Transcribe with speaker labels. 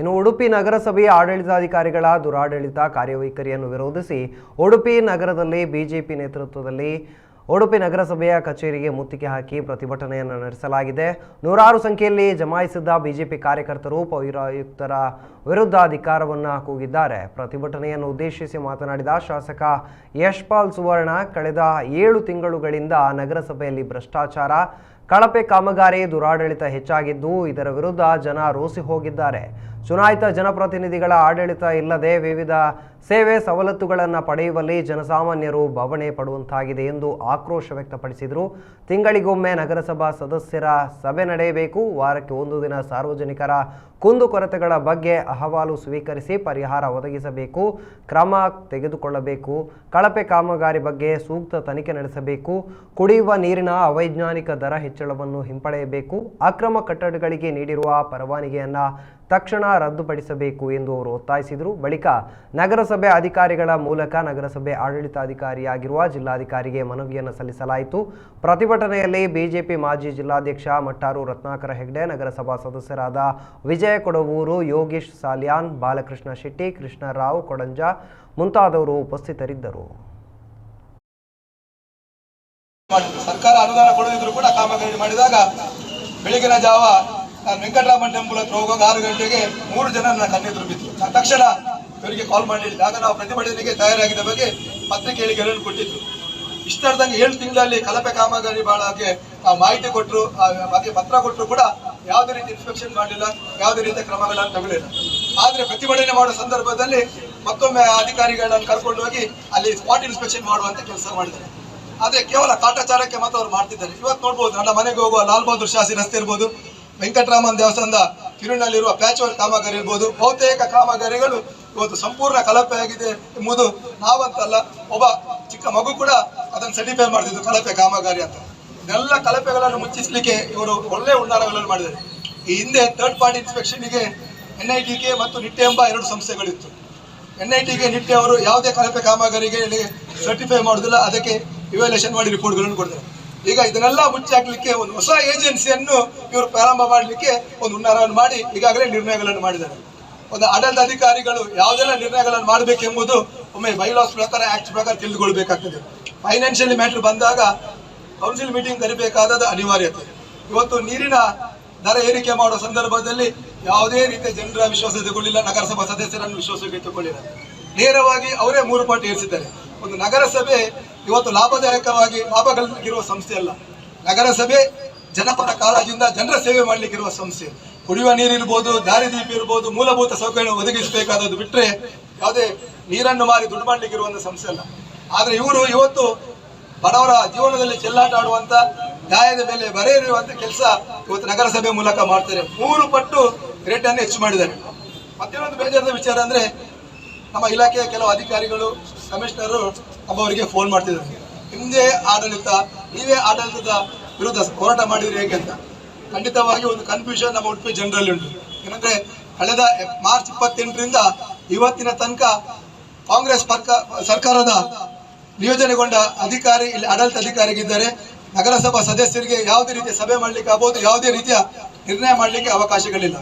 Speaker 1: ಇನ್ನು ಉಡುಪಿ ನಗರಸಭೆಯ ಆಡಳಿತಾಧಿಕಾರಿಗಳ ದುರಾಡಳಿತ ಕಾರ್ಯವೈಖರಿಯನ್ನು ವಿರೋಧಿಸಿ ಉಡುಪಿ ನಗರದಲ್ಲಿ ಬಿಜೆಪಿ ನೇತೃತ್ವದಲ್ಲಿ ಉಡುಪಿ ನಗರಸಭೆಯ ಕಚೇರಿಗೆ ಮುತ್ತಿಗೆ ಹಾಕಿ ಪ್ರತಿಭಟನೆಯನ್ನು ನಡೆಸಲಾಗಿದೆ. ನೂರಾರು ಸಂಖ್ಯೆಯಲ್ಲಿ ಜಮಾಯಿಸಿದ್ದ ಬಿಜೆಪಿ ಕಾರ್ಯಕರ್ತರು ಪೌರಾಯುಕ್ತರ ವಿರುದ್ಧ ಅಧಿಕಾರವನ್ನು ಕೂಗಿದ್ದಾರೆ. ಪ್ರತಿಭಟನೆಯನ್ನು ಉದ್ದೇಶಿಸಿ ಮಾತನಾಡಿದ ಶಾಸಕ ಯಶ್ಪಾಲ್ ಸುವರ್ಣ, ಕಳೆದ ಏಳು ತಿಂಗಳುಗಳಿಂದ ನಗರಸಭೆಯಲ್ಲಿ ಭ್ರಷ್ಟಾಚಾರ ಕಳಪೆ ಕಾಮಗಾರಿ ದುರಾಡಳಿತ ಹೆಚ್ಚಾಗಿದ್ದು, ಇದರ ವಿರುದ್ಧ ಜನ ರೋಸಿ ಹೋಗಿದ್ದಾರೆ. ಚುನಾಯಿತ ಜನಪ್ರತಿನಿಧಿಗಳ ಆಡಳಿತ ಇಲ್ಲದೆ ವಿವಿಧ ಸೇವೆ ಸವಲತ್ತುಗಳನ್ನು ಪಡೆಯುವಲ್ಲಿ ಜನಸಾಮಾನ್ಯರು ಬವಣೆ ಪಡುವಂತಾಗಿದೆ ಎಂದು ಆಕ್ರೋಶ ವ್ಯಕ್ತಪಡಿಸಿದರು. ತಿಂಗಳಿಗೊಮ್ಮೆ ನಗರಸಭಾ ಸದಸ್ಯರ ಸಭೆ ನಡೆಯಬೇಕು. ವಾರಕ್ಕೆ ಒಂದು ದಿನ ಸಾರ್ವಜನಿಕರ ಕುಂದುಕೊರತೆಗಳ ಬಗ್ಗೆ ಅಹವಾಲು ಸ್ವೀಕರಿಸಿ ಪರಿಹಾರ ಒದಗಿಸಬೇಕು, ಕ್ರಮ ತೆಗೆದುಕೊಳ್ಳಬೇಕು, ಕಳಪೆ ಕಾಮಗಾರಿ ಬಗ್ಗೆ ಸೂಕ್ತ ತನಿಖೆ ನಡೆಸಬೇಕು, ಕುಡಿಯುವ ನೀರಿನ ಅವೈಜ್ಞಾನಿಕ ದರ ಹೆಚ್ಚಳವನ್ನು ಹಿಂಪಡೆಯಬೇಕು. ಅಕ್ರಮ ಕಟ್ಟಡಗಳಿಗೆ ನೀಡಿರುವ ಪರವಾನಗಿಯನ್ನು ತಕ್ಷಣ ರದ್ದುಪಡಿಸಬೇಕು ಎಂದು ಅವರು ಒತ್ತಾಯಿಸಿದರು. ಬಳಿಕ ನಗರಸಭೆ ಅಧಿಕಾರಿಗಳ ಮೂಲಕ ನಗರಸಭೆ ಆಡಳಿತಾಧಿಕಾರಿಯಾಗಿರುವ ಜಿಲ್ಲಾಧಿಕಾರಿಗೆ ಮನವಿಯನ್ನು ಸಲ್ಲಿಸಲಾಯಿತು. ಪ್ರತಿಭಟನೆಯಲ್ಲಿ ಬಿಜೆಪಿ ಮಾಜಿ ಜಿಲ್ಲಾಧ್ಯಕ್ಷ ಮಟ್ಟಾರು ರತ್ನಾಕರ ಹೆಗ್ಡೆ, ನಗರಸಭಾ ಸದಸ್ಯರಾದ ವಿಜಯ ಕೊಡವೂರು, ಯೋಗೀಶ್ ಸಾಲ್ಯಾನ್, ಬಾಲಕೃಷ್ಣ ಶೆಟ್ಟಿ, ಕೃಷ್ಣರಾವ್ ಕೊಡಂಜ ಮುಂತಾದವರು ಉಪಸ್ಥಿತರಿದ್ದರು.
Speaker 2: ಅನುದಾನ ಕೊಡದಿದ್ರು ಕೂಡ ಕಾಮಗಾರಿ ಮಾಡಿದಾಗ ಬೆಳಗಿನ ಜಾವ ನಾನು ವೆಂಕಟರಾಮನ್ ಟೆಂಪಲ್ ಹತ್ರ ಹೋಗುವಾಗ ಆರು ಗಂಟೆಗೆ ಮೂರು ಜನ ನನ್ನ ಕಣ್ಣೆದುರು ಬಿದ್ರು ನಾನು ತಕ್ಷಣ ಇವರಿಗೆ ಕಾಲ್ ಮಾಡಿಲ್ಲ ಆಗ ನಾವು ಪ್ರತಿಭಟನೆಗೆ ತಯಾರಾಗಿದ್ದ ಬಗ್ಗೆ ಪತ್ರಿಕೆಗಳಿಗೆ ಗೆಲುವು ಕೊಟ್ಟಿದ್ರು. ಇಷ್ಟರ್ದಂಗೆ ಏಳು ತಿಂಗಳಲ್ಲಿ ಕಲಪೆ ಕಾಮಗಾರಿ ನಾವು ಮಾಹಿತಿ ಕೊಟ್ಟರು ಬಗ್ಗೆ ಪತ್ರ ಕೊಟ್ಟರು ಕೂಡ ಯಾವುದೇ ರೀತಿ ಇನ್ಸ್ಪೆಕ್ಷನ್ ಮಾಡಲಿಲ್ಲ, ಯಾವುದೇ ರೀತಿಯ ಕ್ರಮಗಳನ್ನು ತಗೊಳ್ಳಿಲ್ಲ. ಆದರೆ ಪ್ರತಿಭಟನೆ ಮಾಡುವ ಸಂದರ್ಭದಲ್ಲಿ ಮತ್ತೊಮ್ಮೆ ಅಧಿಕಾರಿಗಳನ್ನು ಕರ್ಕೊಂಡು ಹೋಗಿ ಅಲ್ಲಿ ಸ್ಪಾಟ್ ಇನ್ಸ್ಪೆಕ್ಷನ್ ಮಾಡುವಂತೆ ಕೆಲಸ ಮಾಡಿದ್ದಾರೆ ಆದ್ರೆ ಕೇವಲ ಕಾಟಾಚಾರಕ್ಕೆ ಮಾತ್ರ ಅವ್ರು ಮಾಡ್ತಿದ್ದಾರೆ. ಇವತ್ತು ನೋಡ್ಬೋದು, ನನ್ನ ಮನೆಗೆ ಹೋಗುವ ಲಾಲ್ ಬಹದ್ದೂರ್ ಶಾಸ್ತ್ರಿ ರಸ್ತೆ ಇರ್ಬೋದು, ವೆಂಕಟರಾಮನ್ ದೇವಸ್ಥಾನದ ಕಿರುನಲ್ಲಿರುವ ಪ್ಯಾಚ್ ವರ್ಕ್ ಕಾಮಗಾರಿ ಇರ್ಬೋದು, ಬಹುತೇಕ ಕಾಮಗಾರಿಗಳು ಇವತ್ತು ಸಂಪೂರ್ಣ ಕಳಪೆ ಆಗಿದೆ ಎಂಬುದು ನಾವಂತಲ್ಲ, ಒಬ್ಬ ಚಿಕ್ಕ ಮಗು ಕೂಡ ಅದನ್ನು ಸರ್ಟಿಫೈ ಮಾಡ್ತಿದ್ದು ಕಳಪೆ ಕಾಮಗಾರಿ ಅಂತ. ಇದೆಲ್ಲ ಕಳಪೆಗಳನ್ನು ಮುಚ್ಚಿಸ್ಲಿಕ್ಕೆ ಇವರು ಒಳ್ಳೆ ಉನ್ನಾರಗಳನ್ನು ಮಾಡಿದ್ದಾರೆ. ಈ ಹಿಂದೆ ಥರ್ಡ್ ಪಾರ್ಟಿ ಇನ್ಸ್ಪೆಕ್ಷನ್ಗೆ ಎನ್ ಐ ಟಿಗೆ ಮತ್ತು ನಿಟ್ಟೆ ಎಂಬ ಎರಡು ಸಂಸ್ಥೆಗಳಿತ್ತು. ಎನ್ ಐ ಟಿಗೆ ನಿಟ್ಟೆ ಅವರು ಯಾವುದೇ ಕಳಪೆ ಕಾಮಗಾರಿಗೆ ಸರ್ಟಿಫೈ ಮಾಡುದಿಲ್ಲ, ಅದಕ್ಕೆ ಇವ್ಯಾಲ್ಯೂಷನ್ ಮಾಡಿ ರಿಪೋರ್ಟ್ಗಳನ್ನು ಕೊಡ್ತಾರೆ. ಈಗ ಇದನ್ನೆಲ್ಲ ಮುಚ್ಚಿ ಹಾಕ್ಲಿಕ್ಕೆ ಒಂದು ಹೊಸ ಏಜೆನ್ಸಿಯನ್ನು ಇವರು ಪ್ರಾರಂಭ ಮಾಡಲಿಕ್ಕೆ ಒಂದು ಹುನ್ನಾರವನ್ನು ಮಾಡಿ ಈಗಾಗಲೇ ನಿರ್ಣಯಗಳನ್ನು ಮಾಡಿದ್ದಾರೆ. ಒಂದು ಆಡಳಿತ ಅಧಿಕಾರಿಗಳು ಯಾವುದೆಲ್ಲ ನಿರ್ಣಯಗಳನ್ನು ಮಾಡಬೇಕೆಂಬುದು ಒಮ್ಮೆ ಬೈಲಾಸ್ ಪ್ರಕಾರ ಆಕ್ಟ್ ಪ್ರಕಾರ ತಿಳಿದುಕೊಳ್ಬೇಕಾಗ್ತದೆ. ಫೈನಾನ್ಷಿಯಲಿ ಮ್ಯಾಟರ್ ಬಂದಾಗ ಕೌನ್ಸಿಲ್ ಮೀಟಿಂಗ್ ಕರಿಬೇಕಾದ ಅನಿವಾರ್ಯತೆ. ಇವತ್ತು ನೀರಿನ ದರ ಏರಿಕೆ ಮಾಡುವ ಸಂದರ್ಭದಲ್ಲಿ ಯಾವುದೇ ರೀತಿಯ ಜನರ ವಿಶ್ವಾಸ ತಗೊಳ್ಳಿಲ್ಲ, ನಗರಸಭಾ ಸದಸ್ಯರನ್ನು ವಿಶ್ವಾಸಕ್ಕೆ ತಗೊಳ್ಳಿಲ್ಲ ನೇರವಾಗಿ ಅವರೇ ಮೂರು ಪಾಟಿ ಏರಿಸಿದ್ದಾರೆ. ಒಂದು ನಗರಸಭೆ ಇವತ್ತು ಲಾಭದಾಯಕವಾಗಿ ಲಾಭಗಳಿರುವ ಸಂಸ್ಥೆ ಅಲ್ಲ. ನಗರಸಭೆ ಜನಪರ ಕಾಳಜಿಯಿಂದ ಜನರ ಸೇವೆ ಮಾಡಲಿಕ್ಕಿರುವ ಸಂಸ್ಥೆ. ಕುಡಿಯುವ ನೀರಿರ್ಬೋದು ದಾರಿದೀಪ ಇರ್ಬೋದು, ಮೂಲಭೂತ ಸೌಕರ್ಯ ಒದಗಿಸಬೇಕಾದದ್ದು ಬಿಟ್ಟರೆ ಯಾವುದೇ ನೀರನ್ನು ಮಾರಿ ದುಡ್ಡು ಮಾಡಲಿಕ್ಕಿರುವ ಒಂದು ಸಂಸ್ಥೆ ಅಲ್ಲ. ಆದರೆ ಇವರು ಇವತ್ತು ಬಡವರ ಜೀವನದಲ್ಲಿ ಚೆಲ್ಲಾಟ ಆಡುವಂತ, ನ್ಯಾಯದ ಮೇಲೆ ಬರೆ ಕೆಲಸ ಇವತ್ತು ನಗರಸಭೆ ಮೂಲಕ ಮಾಡ್ತಾರೆ. ಮೂರು ಪಟ್ಟು ರೇಟ್ ಅನ್ನು ಹೆಚ್ಚು ಮಾಡಿದ್ದಾರೆ. ಮತ್ತೇನೊಂದು ಬೇಜಾರದ ವಿಚಾರ ಅಂದ್ರೆ ನಮ್ಮ ಇಲಾಖೆಯ ಕೆಲವು ಅಧಿಕಾರಿಗಳು, ಕಮಿಷನರು ನಮ್ಮವರಿಗೆ ಫೋನ್ ಮಾಡ್ತಿದ್ದಾರೆ ಹಿಂದೆ ಆಡಳಿತ, ನೀವೇ ಆಡಳಿತದ ವಿರುದ್ಧ ಹೋರಾಟ ಮಾಡಿದ್ರೆ ಹೇಗೆ ಅಂತ. ಖಂಡಿತವಾಗಿ ಒಂದು ಕನ್ಫ್ಯೂಷನ್ ನಮ್ಮ ಉಡುಪಿ ಜನರಲ್ಲಿ ಉಂಟು. ಏನಂದ್ರೆ ಕಳೆದ ಮಾರ್ಚ್ ಇಪ್ಪತ್ತೆಂಟರಿಂದ ಇವತ್ತಿನ ತನಕ ಕಾಂಗ್ರೆಸ್ ಸರ್ಕಾರದ ನಿಯೋಜನೆಗೊಂಡ ಅಧಿಕಾರಿ, ಇಲ್ಲಿ ಆಡಳಿತ ಅಧಿಕಾರಿಗಿದ್ದಾರೆ. ನಗರಸಭಾ ಸದಸ್ಯರಿಗೆ ಯಾವುದೇ ರೀತಿಯ ಸಭೆ ಮಾಡಲಿಕ್ಕೆ ಆಗ್ಬೋದು, ಯಾವುದೇ ರೀತಿಯ ನಿರ್ಣಯ ಮಾಡಲಿಕ್ಕೆ ಅವಕಾಶಗಳಿಲ್ಲ.